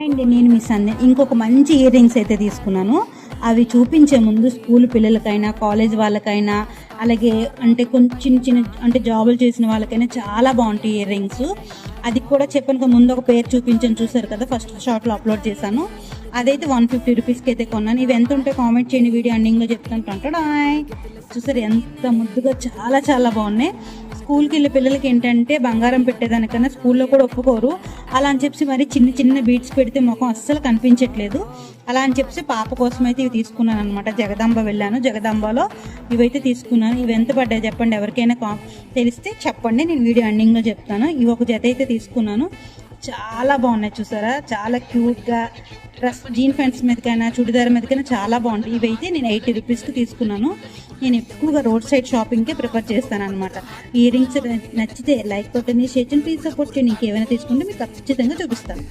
And నేను మీ సందే ఇంకొక మంచి ఇయర్ రింగ్స్ అయితే తీసుకున్నాను. అవి చూపించే ముందు స్కూల్ పిల్లలకైనా కాలేజ్ వాళ్ళకైనా అలాగే అంటే కొంచెం చిన్న చిన్న అంటే జాబులు చేసిన వాళ్ళకైనా చాలా బాగుంటాయి ఇయర్ రింగ్స్ అది కూడా చెప్పాను ముందు ఒక పేరు చూపించని చూసారు కదా ఫస్ట్ షార్ట్లో అప్లోడ్ చేశాను. అదైతే వన్ ఫిఫ్టీ రూపీస్కి అయితే కొన్నాను. ఇవి ఎంత ఉంటే కామెంట్ చేయండి. వీడియో ఎండింగ్లో చెప్తాను. టంటడాయ్ చూసారు ఎంత ముద్దుగా చాలా చాలా బాగున్నాయి. స్కూల్కి వెళ్ళే పిల్లలకి ఏంటంటే బంగారం పెట్టేదానికన్నా స్కూల్లో కూడా ఒప్పుకోరు. అలా అని చెప్పి మరి చిన్న చిన్న బీట్స్ పెడితే ముఖం అస్సలు కనిపించట్లేదు. అలా అని చెప్పి పాప కోసం అయితే ఇవి తీసుకున్నాను అనమాట జగదాంబ వెళ్ళాను. జగదాంబలో ఇవైతే తీసుకున్నాను. ఇవి ఎంత పడ్డాయి చెప్పండి. ఎవరికైనా కా- తెలిస్తే చెప్పండి. నేను వీడియో ఎండింగ్లో చెప్తాను. ఇవి ఒక జత అయితే తీసుకున్నాను. చాలా బాగున్నాయి చూసారా? చాలా క్యూట్గా డ్రెస్ జీన్ ప్యాంట్స్ మీదకైనా చుడిదార్ మీదకైనా చాలా బాగుంటాయి. ఇవైతే నేను ఎయిటీ రూపీస్కి తీసుకున్నాను. నేను ఎక్కువగా రోడ్ సైడ్ షాపింగ్కే ప్రిఫర్ చేస్తాను అనమాట ఇయర్ రింగ్స్ నచ్చితే లైక్ కొట్టండి షేర్ చేయండి. ప్లీజ్ సపోర్ట్ చేయండి. ఇంకేమైనా తీసుకుంటే మీకు ఖచ్చితంగా చూపిస్తాను.